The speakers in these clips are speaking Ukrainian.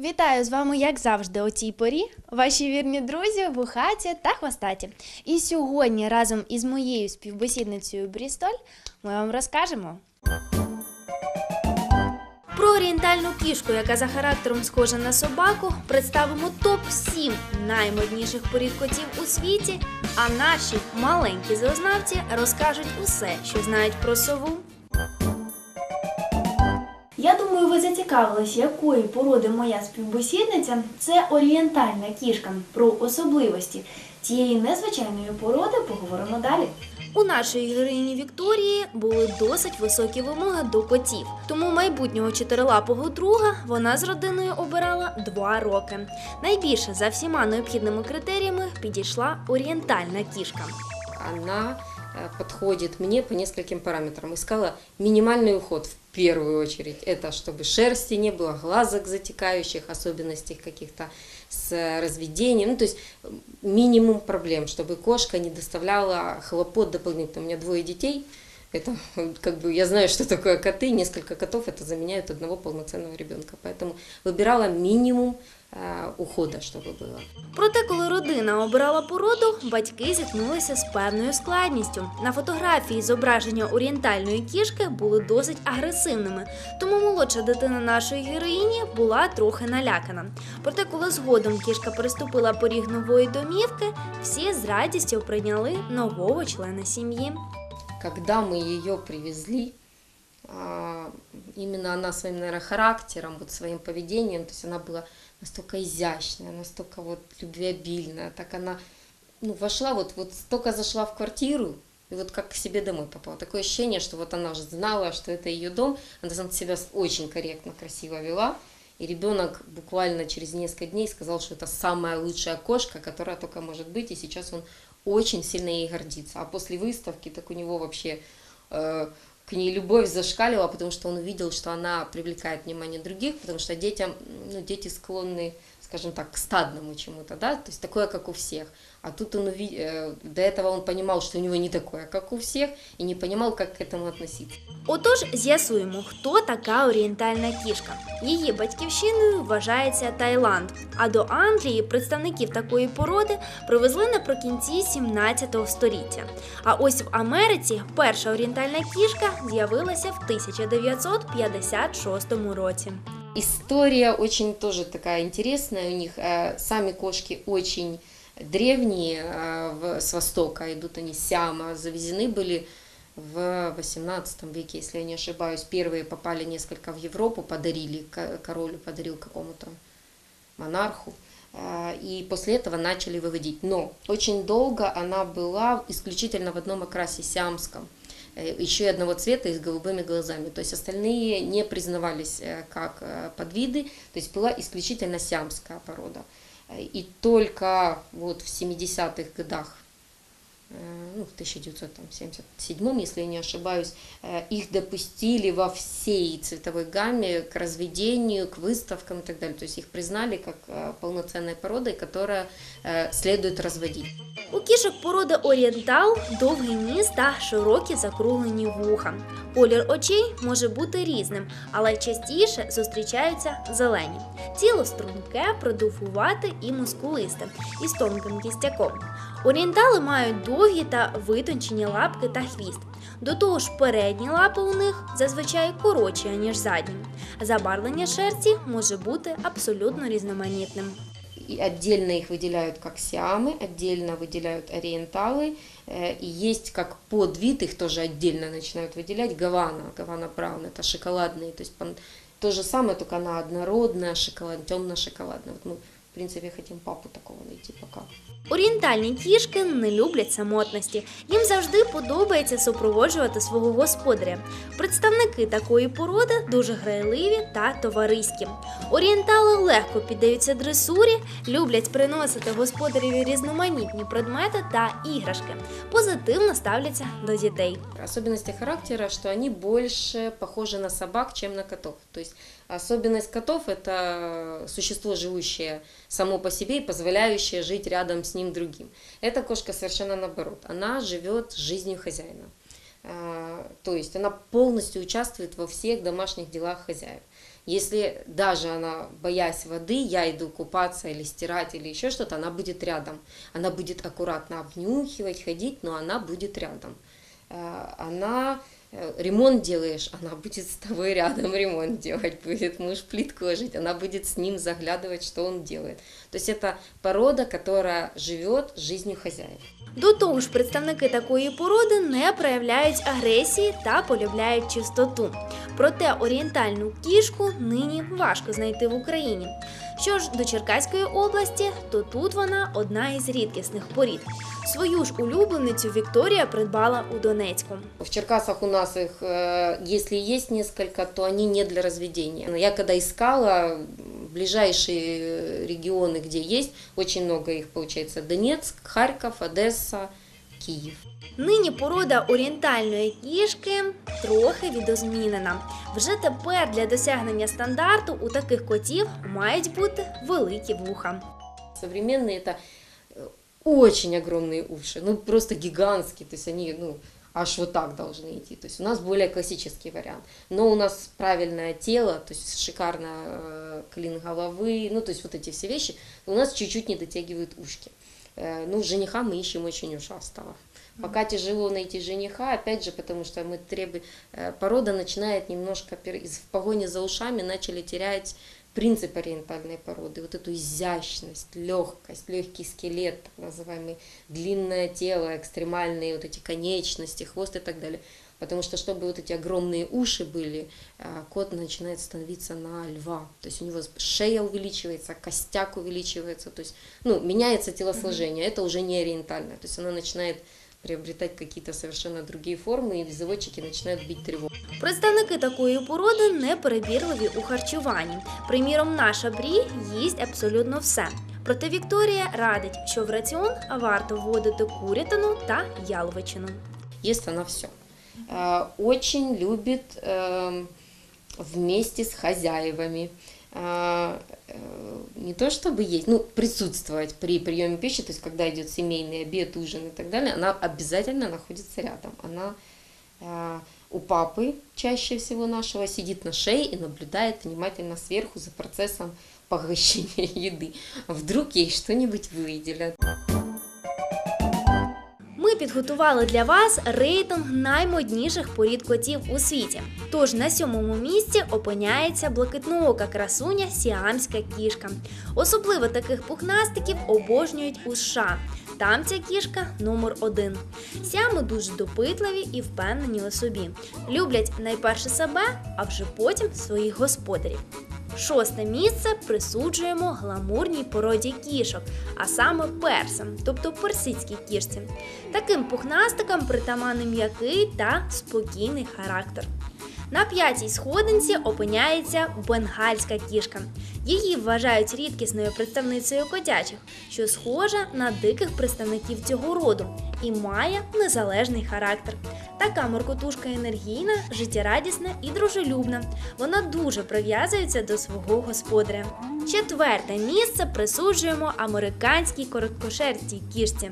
Вітаю з вами, як завжди, у цій порі. Ваші вірні друзі, вухаті та хвостаті. І сьогодні разом із моєю співбесідницею Брістоль ми вам розкажемо. Про орієнтальну кішку, яка за характером схожа на собаку, представимо топ-7 наймодніших порід котів у світі. А наші маленькі зоознавці розкажуть усе, що знають про сову. Думаю, якої породи моя співбесідниця. Це орієнтальна кішка. Про особливості цієї незвичайної породи поговоримо далі. У нашої героїні Вікторії були досить високі вимоги до котів, тому майбутнього чотирилапого друга вона з родиною обирала два роки. Найбільше за всіма необхідними критеріями підійшла орієнтальна кішка. она э, подходит мне по нескольким параметрам. Искала минимальный уход в первую очередь. Это чтобы шерсти не было, глазок затекающих, особенностей каких-то с э, разведением. Ну, то есть м, минимум проблем, чтобы кошка не доставляла хлопот дополнительно. У меня двое детей. Это э, как бы я знаю, что такое коты. Несколько котов это заменяют одного полноценного ребенка. Поэтому выбирала минимум э, ухода, чтобы было. Проте, коли родина обирала породу, батьки зіткнулися з певною складністю. На фотографії зображення орієнтальної кішки були досить агресивними, тому молодша дитина нашої героїні була трохи налякана. Проте, коли згодом кішка переступила поріг нової домівки, всі з радістю прийняли нового члена сім'ї. Когда мы ее привезли, а, именно она своим, наверное, характером, вот своим поведением, то есть она была настолько изящная, настолько вот любвеобильная, так она, ну, вошла, вот, вот только зашла в квартиру, и вот как к себе домой попала. Такое ощущение, что вот она уже знала, что это ее дом, она там себя очень корректно, красиво вела, и ребенок буквально через несколько дней сказал, что это самая лучшая кошка, которая только может быть, и сейчас он очень сильно ей гордится. А после выставки, так у него вообще э, к ней любовь зашкалила, потому что он увидел, что она привлекает внимание других, потому что детям, ну, дети склонны, скажем так, к стадному чему-то, да, то есть такое, как у всех. А тут он уви- э, до этого он понимал, что у него не такое, как у всех, и не понимал, как к этому относиться. Отож, з'ясуємо, хто така орієнтальна кішка. Її батьківщиною вважається Таїланд. А до Англії представників такої породи привезли наприкінці 17 століття. А ось в Америці перша орієнтальна кішка з'явилася в 1956 році. История очень тоже такая интересная у них. Э, Сами кошки очень древние, э, с востока идут они с Сиама, завезены были в 18 веке, если я не ошибаюсь. Первые попали несколько в Европу, подарили, ко- король подарил какому-то монарху. Э, И после этого начали выводить. Но очень долго она была исключительно в одном окрасе сиамском еще и одного цвета и с голубыми глазами. То есть остальные не признавались э, как э, подвиды, то есть была исключительно сиамская порода. Э, И только вот в 70-х годах, э, ну, в 1977, если я не ошибаюсь, э, их допустили во всей цветовой гамме к разведению, к выставкам и так далее. То есть их признали как э, полноценной породой, которая э, следует разводить. У кішок породи орієнтал довгий ніс та широкі закруглені вуха. Колір очей може бути різним, але частіше зустрічаються зелені. Тіло струнке, продовгувате і мускулисте, із тонким кістяком. Орієнтали мають довгі та витончені лапки та хвіст. До того ж, передні лапи у них зазвичай коротші, ніж задні. Забарвлення шерсті може бути абсолютно різноманітним. И отдельно их выделяют как сиамы, отдельно выделяют ориенталы, э, и есть как подвид, их тоже отдельно начинают выделять, гавана, гавана браун, это шоколадные, то есть пан- то же самое, только она однородная, шоколад, темно-шоколадная. Вот мы, в принципе, хотим папу такого найти пока. Орієнтальні кішки не люблять самотності. Їм завжди подобається супроводжувати свого господаря. Представники такої породи дуже грайливі та товариські. Орієнтали легко піддаються дресурі, люблять приносити господареві різноманітні предмети та іграшки. Позитивно ставляться до дітей. Особенности характера, что они больше похожи на собак, чем на котов. То есть особенность котов – это существо, живущее само по себе и позволяющее жить рядом с ним другим. Эта кошка совершенно наоборот. Она живет жизнью хозяина. А, То есть она полностью участвует во всех домашних делах хозяев. Если даже она, боясь воды, я иду купаться или стирать или еще что-то, она будет рядом. Она будет аккуратно обнюхивать, ходить, но она будет рядом. Э, Она ремонт делаешь, она будет с тобой рядом ремонт делать будет, муж плитку ложить, она будет с ним заглядывать, что он делает. То есть это порода, которая живет жизнью хозяев. До того ж, представники такої породи не проявляють агресії та полюбляють чистоту. Проте орієнтальну кішку нині важко знайти в Україні. Що ж до Черкаської області, то тут вона одна із рідкісних порід. Свою ж улюбленицю Вікторія придбала у Донецьку. В Черкасах у нас их, э, если есть несколько, то они не для разведения. Но Я когда искала м, ближайшие э, регионы, где есть, очень много их получается, Донецк, Харьков, Одесса, Киев. Нині порода орієнтальної кішки трохи відозмінена. Вже тепер для досягнення стандарту у таких котів мають бути великі вуха. Современные это э, очень огромные уши, ну просто гигантские, то есть они, ну, аж вот так должны идти. То есть у нас более классический вариант. Но у нас правильное тело, то есть шикарно э, клин головы, ну то есть вот эти все вещи, у нас чуть-чуть не дотягивают ушки. Э, ну, жениха мы ищем очень ушастого. Пока тяжело найти жениха, опять же, потому что мы требуем, э, порода начинает немножко, пер- из- в погоне за ушами начали терять принцип ориентальной породы, вот эту изящность, легкость, легкий скелет, так называемый, длинное тело, экстремальные вот эти конечности, хвост и так далее. Потому что, чтобы вот эти огромные уши были, э, кот начинает становиться на льва. То есть у него шея увеличивается, костяк увеличивается, то есть, ну, меняется телосложение, это уже не ориентальное. То есть она начинает приобретать какие-то совершенно другие формы, и заводчики начинают бить тревогу. Представники такої породи неперебірливі у харчуванні. Приміром, наша брі їсть абсолютно все. Проте Вікторія радить, що в раціон варто вводити курятину та яловичину. Ест она все. Очень любит эм, вместе с хозяевами. э, э, Не то чтобы есть, ну, присутствовать при приеме пищи, то есть когда идет семейный обед, ужин и так далее, она обязательно находится рядом. Она э, у папы чаще всего нашего сидит на шее и наблюдает внимательно сверху за процессом поглощения еды. Вдруг ей что-нибудь выделят. Підготували для вас рейтинг наймодніших порід котів у світі. Тож на сьомому місці опиняється блакитноока красуня сіамська кішка. Особливо таких пухнастиків обожнюють у США. Там ця кішка номер один. Сіами дуже допитливі і впевнені у собі. Люблять найперше себе, а вже потім своїх господарів. Шосте місце присуджуємо гламурній породі кішок, а саме персам, тобто персидській кішці. Таким пухнастикам притаманний м'який та спокійний характер. На п'ятій сходинці опиняється бенгальська кішка. Її вважають рідкісною представницею котячих, що схожа на диких представників цього роду і має незалежний характер. Така моркотушка енергійна, життєрадісна і дружелюбна. Вона дуже прив'язується до свого господаря. Четверте місце присуджуємо американській короткошерстій кішці.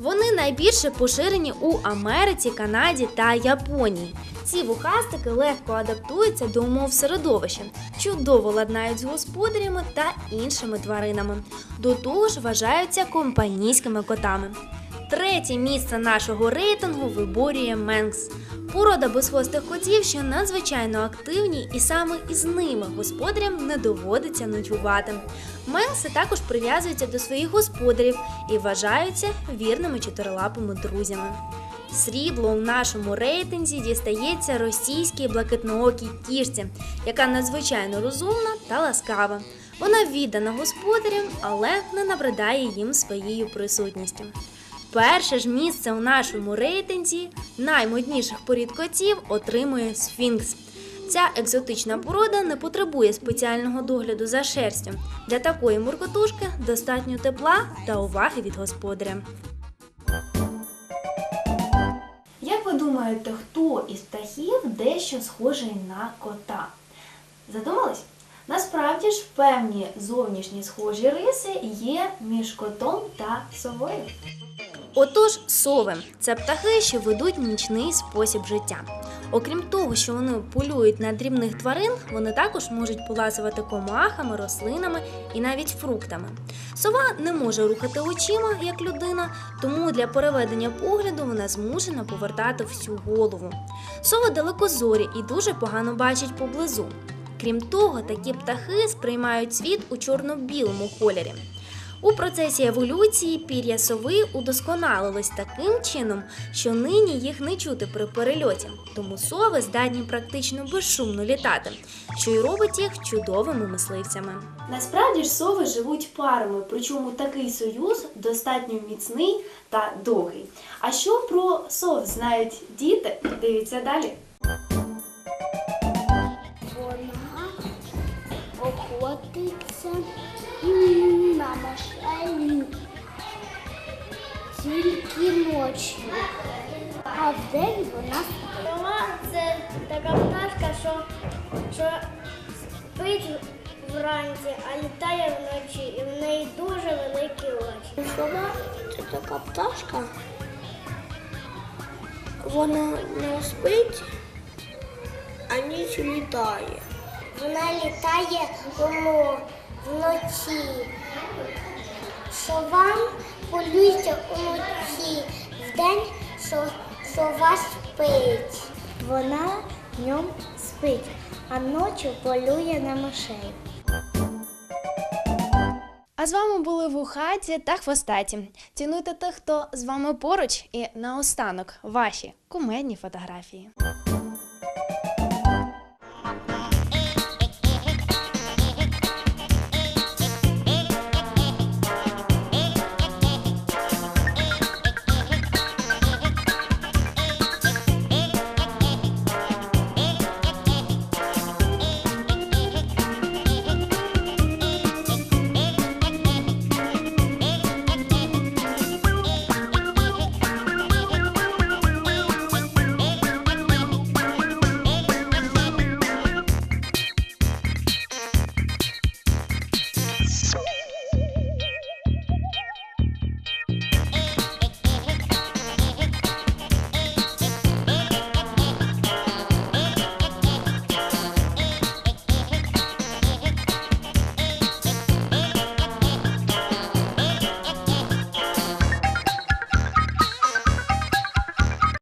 Вони найбільше поширені у Америці, Канаді та Японії. Ці вухастики легко адаптуються до умов середовища, чудово ладнають з господарями та іншими тваринами. До того ж вважаються компанійськими котами. Третє місце нашого рейтингу виборює Менкс. Порода безхвостих котів, що надзвичайно активні, і саме із ними господарям не доводиться нудьгувати. Менкси також прив'язуються до своїх господарів і вважаються вірними чотирилапими друзями. Срібло у нашому рейтинзі дістається російській блакитноокій кішці, яка надзвичайно розумна та ласкава. Вона віддана господарям, але не набридає їм своєю присутністю. Перше ж місце у нашому рейтинзі наймодніших порід котів отримує сфінкс. Ця екзотична порода не потребує спеціального догляду за шерстю. Для такої муркотушки достатньо тепла та уваги від господаря. Як ви думаєте, хто із птахів дещо схожий на кота? Задумались? Насправді ж певні зовнішні схожі риси є між котом та совою. Отож, сови це птахи, що ведуть нічний спосіб життя. Окрім того, що вони полюють на дрібних тварин, вони також можуть поласувати комахами, рослинами і навіть фруктами. Сова не може рухати очима, як людина, тому для переведення погляду вона змушена повертати всю голову. Сови далекозорі і дуже погано бачать поблизу. Крім того, такі птахи сприймають світ у чорно-білому кольорі. У процесі еволюції пір'я сови удосконалилось таким чином, що нині їх не чути при перельоті, тому сови здатні практично безшумно літати, що й робить їх чудовими мисливцями. Насправді ж сови живуть парами, причому такий союз достатньо міцний та довгий. А що про сов знають діти? Дивіться далі. Охотиться м, на мишей тільки ночі, а вдень вона спить. Це така пташка, що, що спить вранці, а літає вночі, і в неї дуже великі очі. Сова це така пташка. Вона не спить, а ніч літає. Вона літає вночі. Сова полюється уночі. Вдень со- сова спить. Вона днем спить, а ночі полює на мишей. А з вами були вухаті та хвостаті. Цінуйте тих, хто з вами поруч, і наостанок ваші кумедні фотографії.